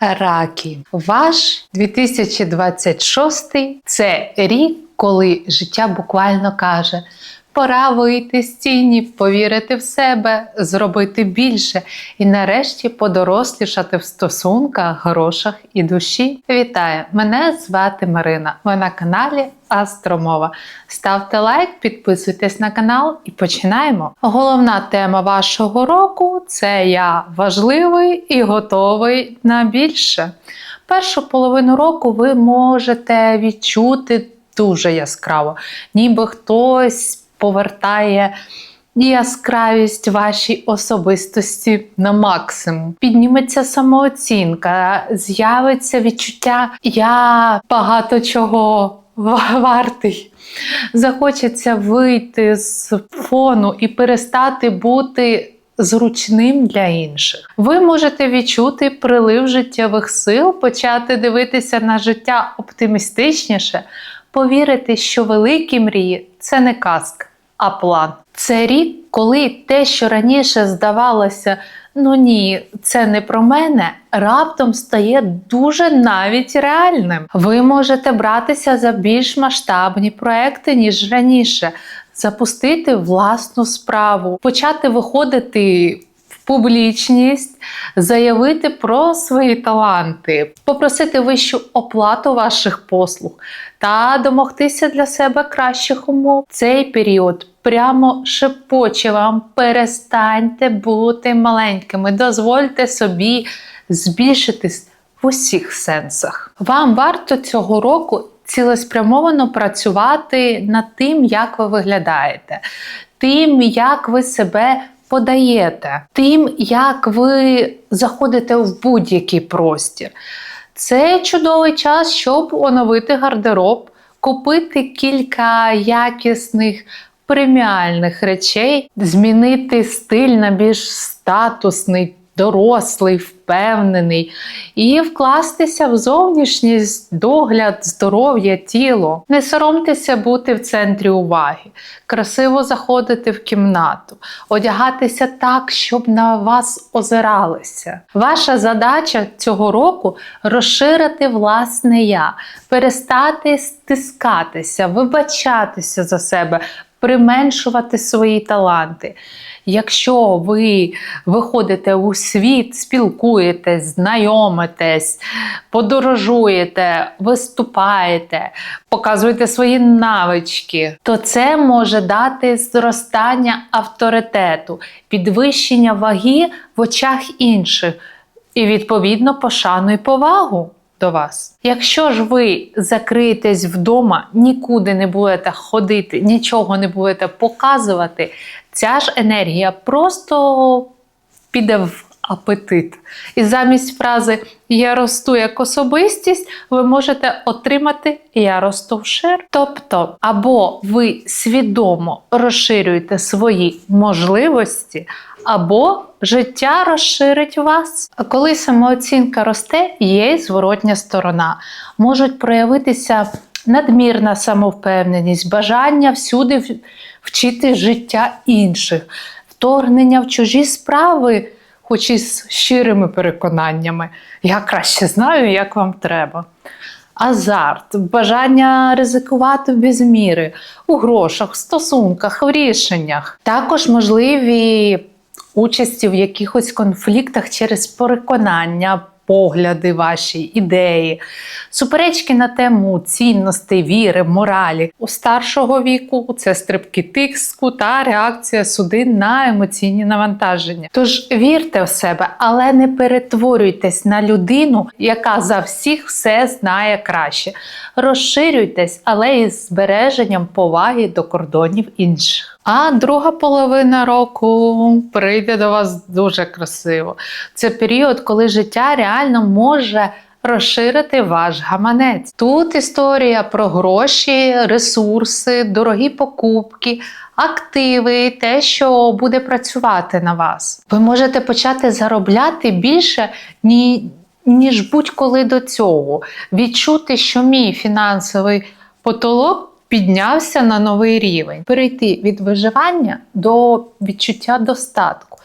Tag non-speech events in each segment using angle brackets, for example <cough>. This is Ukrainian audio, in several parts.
Раки, ваш 2026 це рік, коли життя буквально каже: пора вийти з тіні, повірити в себе, зробити більше і нарешті подорослішати в стосунках, грошах і душі. Вітаю! Мене звати Марина. Ви на каналі Астромова. Ставте лайк, підписуйтесь на канал і починаємо. Головна тема вашого року це я важливий і готовий на більше. Першу половину року ви можете відчути дуже яскраво, ніби хтось повертає яскравість вашій особистості на максимум. Підніметься самооцінка, з'явиться відчуття я багато чого вартий. Захочеться вийти з фону і перестати бути зручним для інших. Ви можете відчути прилив життєвих сил, почати дивитися на життя оптимістичніше, повірити, що великі мрії це не казка, а план. Це рік, коли те, що раніше здавалося, ну ні, це не про мене, раптом стає дуже навіть реальним. Ви можете братися за більш масштабні проекти, ніж раніше, запустити власну справу, почати виходити публічність, заявити про свої таланти, попросити вищу оплату ваших послуг та домогтися для себе кращих умов. Цей період прямо шепоче вам: перестаньте бути маленькими, дозвольте собі збільшитись в усіх сенсах. Вам варто цього року цілеспрямовано працювати над тим, як ви виглядаєте, тим, як ви себе подаєте, тим, як ви заходите в будь-який простір. Це чудовий час, щоб оновити гардероб, купити кілька якісних преміальних речей, змінити стиль на більш статусний, дорослий, впевнений, і вкластися в зовнішність, догляд, здоров'я, тіло. Не соромтеся бути в центрі уваги, красиво заходити в кімнату, одягатися так, щоб на вас озиралися. Ваша задача цього року розширити власне я, перестати стискатися, вибачатися за себе, применшувати свої таланти. Якщо ви виходите у світ, спілкуєтесь, знайомитесь, подорожуєте, виступаєте, показуєте свої навички, то це може дати зростання авторитету, підвищення ваги в очах інших і, відповідно, пошану і повагу до вас. Якщо ж ви закриєтесь вдома, нікуди не будете ходити, нічого не будете показувати, ця ж енергія просто піде в апетит. І замість фрази Я росту як особистість, ви можете отримати Я росту вшир. Тобто, або ви свідомо розширюєте свої можливості, або життя розширить вас. Коли самооцінка росте, є й зворотня сторона. Можуть проявитися надмірна самовпевненість, бажання всюди вчити життя інших, вторгнення в чужі справи, хоч і з щирими переконаннями. Я краще знаю, як вам треба. Азарт, бажання ризикувати без міри у грошах, в стосунках, в рішеннях. Також можливі участі в якихось конфліктах через переконання, погляди ваші, ідеї, суперечки на тему цінностей, віри, моралі. У старшого віку це стрибки тиску та реакція судин на емоційні навантаження. Тож вірте в себе, але не перетворюйтесь на людину, яка за всіх все знає краще. Розширюйтесь, але із збереженням поваги до кордонів інших. А друга половина року прийде до вас дуже красиво. Це період, коли життя реально може розширити ваш гаманець. Тут історія про гроші, ресурси, дорогі покупки, активи, те, що буде працювати на вас. Ви можете почати заробляти більше, ні, ніж будь-коли до цього. Відчути, що мій фінансовий потолок піднявся на новий рівень. Перейти від виживання до відчуття достатку.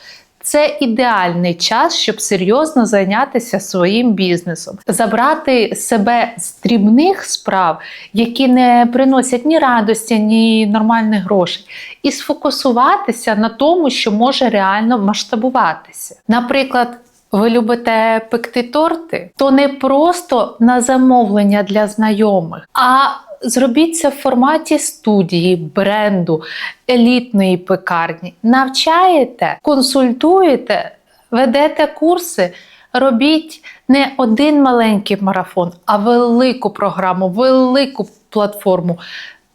це ідеальний час, щоб серйозно зайнятися своїм бізнесом, забрати себе з дрібних справ, які не приносять ні радості, ні нормальних грошей, і сфокусуватися на тому, що може реально масштабуватися. Наприклад. Ви любите пекти торти, то не просто на замовлення для знайомих, а зробіть це в форматі студії, бренду, елітної пекарні. Навчаєте, консультуєте, ведете курси. Робіть не один маленький марафон, а велику програму, велику платформу.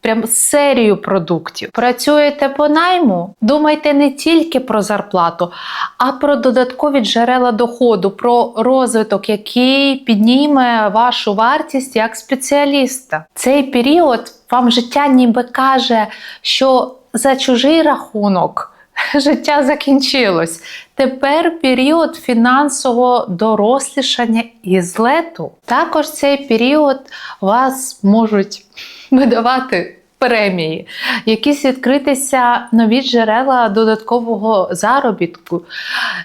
Прям серію продуктів. Працюєте по найму, думайте не тільки про зарплату, а про додаткові джерела доходу, про розвиток, який підніме вашу вартість як спеціаліста. Цей період вам життя ніби каже, що за чужий рахунок. <laughs> Життя закінчилось. Тепер період фінансового дорослішання і злету. Також цей період вас можуть видавати премії, якісь відкритися нові джерела додаткового заробітку.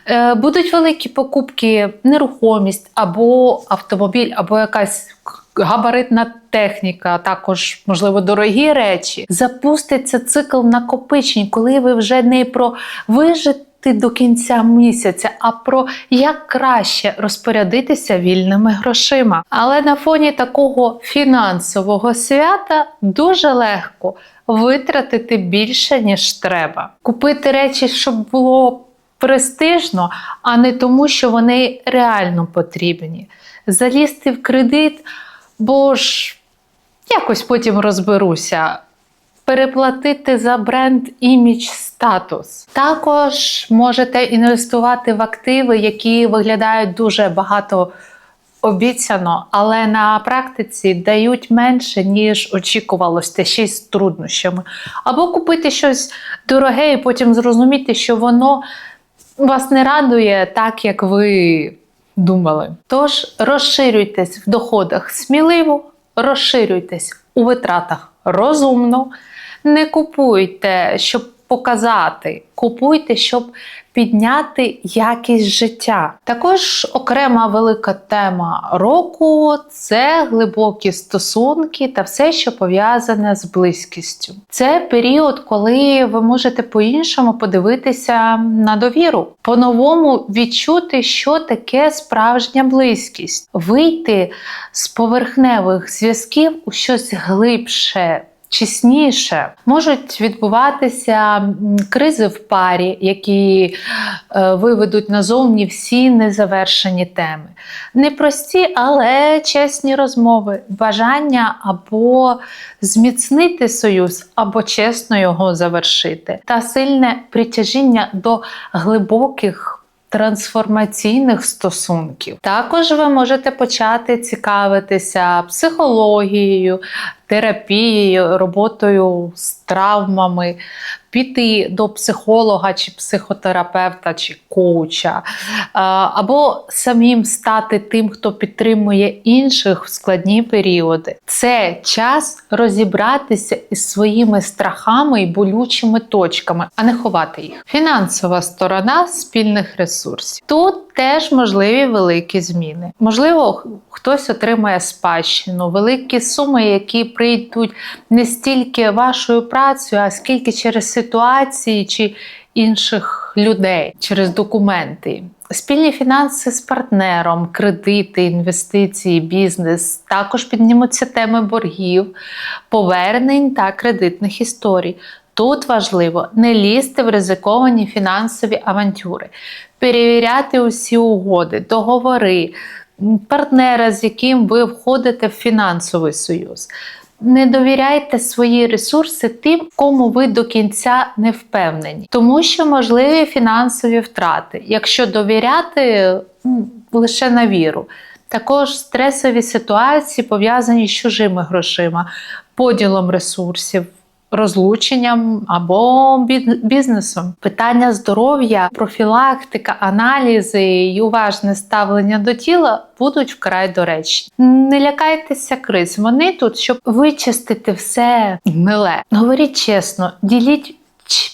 Е, Будуть великі покупки, нерухомість або автомобіль, або якась габаритна техніка, також, можливо, дорогі речі. Запуститься цикл накопичень, коли ви вже не про вижити до кінця місяця, а про як краще розпорядитися вільними грошима. Але на фоні такого фінансового свята дуже легко витратити більше, ніж треба. Купити речі, щоб було престижно, а не тому, що вони реально потрібні. Залізти в кредит, бо ж якось потім розберуся переплатити за бренд імідж статус. Також можете інвестувати в активи, які виглядають дуже багато обіцяно, але на практиці дають менше, ніж очікувалось, та ще й з труднощами. Або купити щось дороге і потім зрозуміти, що воно вас не радує так, як ви думали. Тож розширюйтесь в доходах сміливо, розширюйтесь у витратах розумно. Не купуйте, щоб показати, купуйте, щоб підняти якість життя. Також окрема велика тема року це глибокі стосунки та все, що пов'язане з близькістю. Це період, коли ви можете по-іншому подивитися на довіру, по-новому відчути, що таке справжня близькість, вийти з поверхневих зв'язків у щось глибше. Чесніше можуть відбуватися кризи в парі, які е, виведуть назовні всі незавершені теми. Непрості, але чесні розмови, бажання або зміцнити союз, або чесно його завершити, та сильне притяжіння до глибоких. Трансформаційних стосунків. Також ви можете почати цікавитися психологією, терапією, роботою з травмами, піти до психолога чи психотерапевта чи коуча, або самим стати тим, хто підтримує інших в складні періоди. Це час розібратися із своїми страхами і болючими точками, а не ховати їх. Фінансова сторона спільних ресурсів. Тут теж можливі великі зміни. Можливо, хтось отримає спадщину, великі суми, які прийдуть не стільки вашою працею, а скільки через ситуації чи інших людей, через документи. Спільні фінанси з партнером, кредити, інвестиції, бізнес. Також піднімуться теми боргів, повернень та кредитних історій. Тут важливо не лізти в ризиковані фінансові авантюри, перевіряти усі угоди, договори, партнера, з яким ви входите в фінансовий союз. Не довіряйте свої ресурси тим, кому ви до кінця не впевнені, тому що можливі фінансові втрати, якщо довіряти лише на віру. Також стресові ситуації пов'язані з чужими грошима, поділом ресурсів, розлученням або бізнесом. Питання здоров'я, профілактика, аналізи і уважне ставлення до тіла будуть вкрай доречні. Не лякайтеся криз. Вони тут, щоб вичистити все гниле. Говоріть чесно, діліть.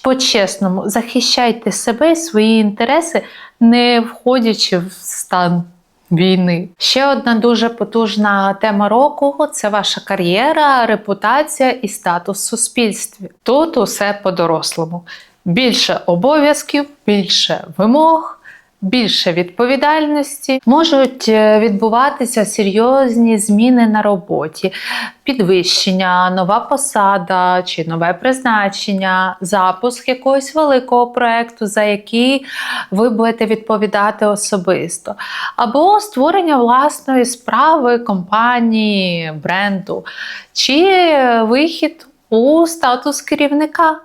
По-чесному, захищайте себе і свої інтереси, не входячи в стан війни. Ще одна дуже потужна тема року це ваша кар'єра, репутація і статус в суспільстві. Тут усе по-дорослому. Більше обов'язків, більше вимог. Більше відповідальності можуть е, відбуватися серйозні зміни на роботі, підвищення, нова посада чи нове призначення, запуск якогось великого проекту, за який ви будете відповідати особисто, або створення власної справи, компанії, бренду, чи вихід у статус керівника.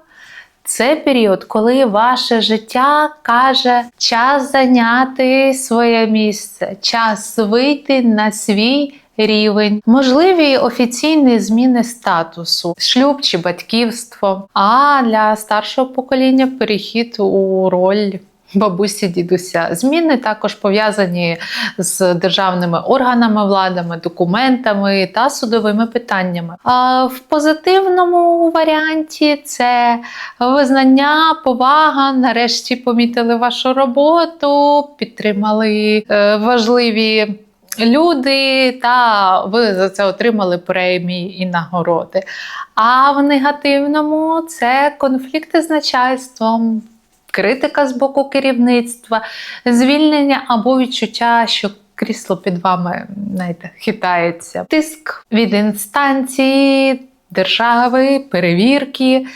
Це період, коли ваше життя каже час зайняти своє місце, час вийти на свій рівень, можливі офіційні зміни статусу, шлюб чи батьківство. А для старшого покоління перехід у роль. Бабусі, дідуся, зміни також пов'язані з державними органами владами, документами та судовими питаннями. А в позитивному варіанті це визнання, повага. Нарешті помітили вашу роботу, підтримали е, важливі. Люди, та ви за це отримали премії і нагороди. А в негативному це конфлікти з начальством, критика з боку керівництва, звільнення або відчуття, що крісло під вами знаєте, хитається, тиск від інстанції. Держави, перевірки,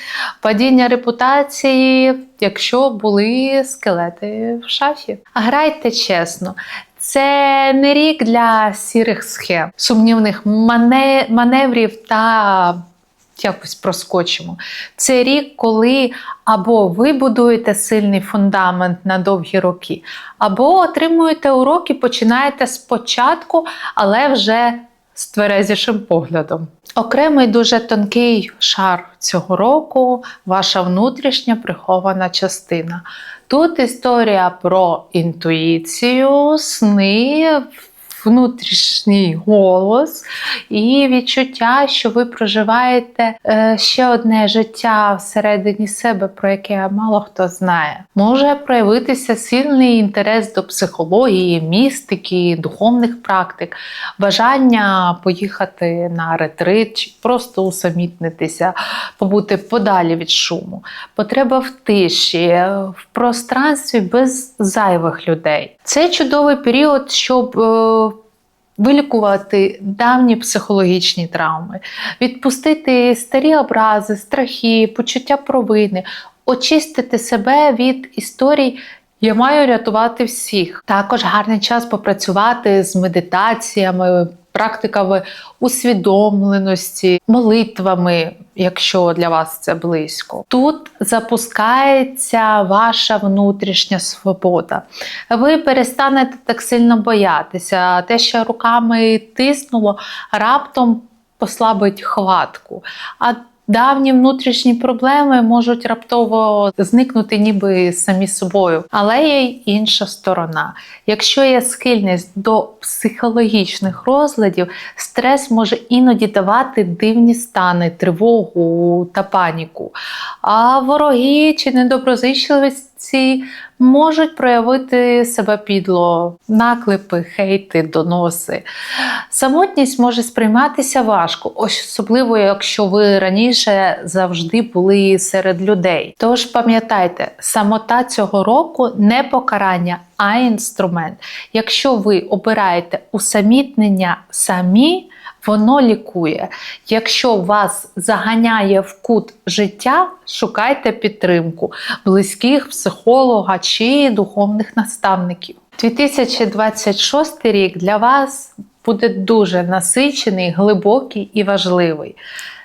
падіння репутації, якщо були скелети в шафі. Грайте чесно, це не рік для сірих схем, сумнівних мане- маневрів та якось проскочимо. Це рік, коли або ви будуєте сильний фундамент на довгі роки, або отримуєте уроки, починаєте спочатку, але вже з тверезішим поглядом. Окремий дуже тонкий шар цього року ваша внутрішня прихована частина. Тут історія про інтуїцію, сни, внутрішній голос і відчуття, що ви проживаєте е, ще одне життя всередині себе, про яке мало хто знає. Може проявитися сильний інтерес до психології, містики, духовних практик, бажання поїхати на ретрит чи просто усамітнитися, побути подалі від шуму, потреба в тиші, в пространстві без зайвих людей. Це чудовий період, щоб е, вилікувати давні психологічні травми, відпустити старі образи, страхи, почуття провини, очистити себе від історій. Я маю рятувати всіх. Також гарний час попрацювати з медитаціями, практиками усвідомленості, молитвами, якщо для вас це близько. Тут запускається ваша внутрішня свобода. Ви перестанете так сильно боятися. Те, що руками тиснуло, раптом послабить хватку. А Давні внутрішні проблеми можуть раптово зникнути ніби самі собою, але є інша сторона. Якщо є схильність до психологічних розладів, стрес може іноді давати дивні стани, тривогу та паніку. А вороги чи недоброзичливості можуть проявити себе підло, наклепи, хейти, доноси. Самотність може сприйматися важко, особливо якщо ви раніше завжди були серед людей. Тож пам'ятайте, самота цього року не покарання, а інструмент. Якщо ви обираєте усамітнення самі, воно лікує. Якщо вас заганяє в кут життя, шукайте підтримку близьких, психолога чи духовних наставників. 2026 рік для вас буде дуже насичений, глибокий і важливий.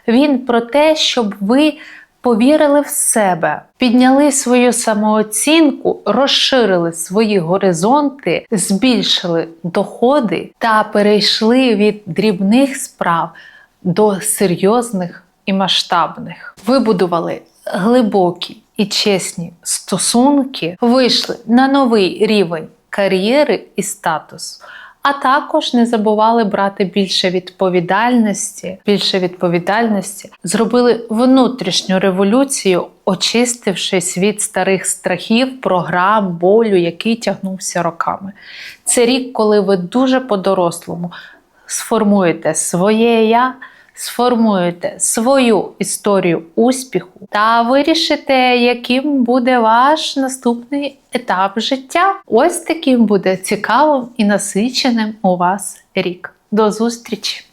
Він про те, щоб ви повірили в себе, підняли свою самооцінку, розширили свої горизонти, збільшили доходи та перейшли від дрібних справ до серйозних і масштабних. Вибудували глибокі і чесні стосунки, вийшли на новий рівень кар'єри і статусу. А також не забували брати більше відповідальності, більше відповідальності, зробили внутрішню революцію, очистившись від старих страхів, програм, болю, який тягнувся роками. Це рік, коли ви дуже по-дорослому сформуєте своє я, сформуєте свою історію успіху та вирішите, яким буде ваш наступний етап життя. Ось таким буде цікавим і насиченим у вас рік. До зустрічі!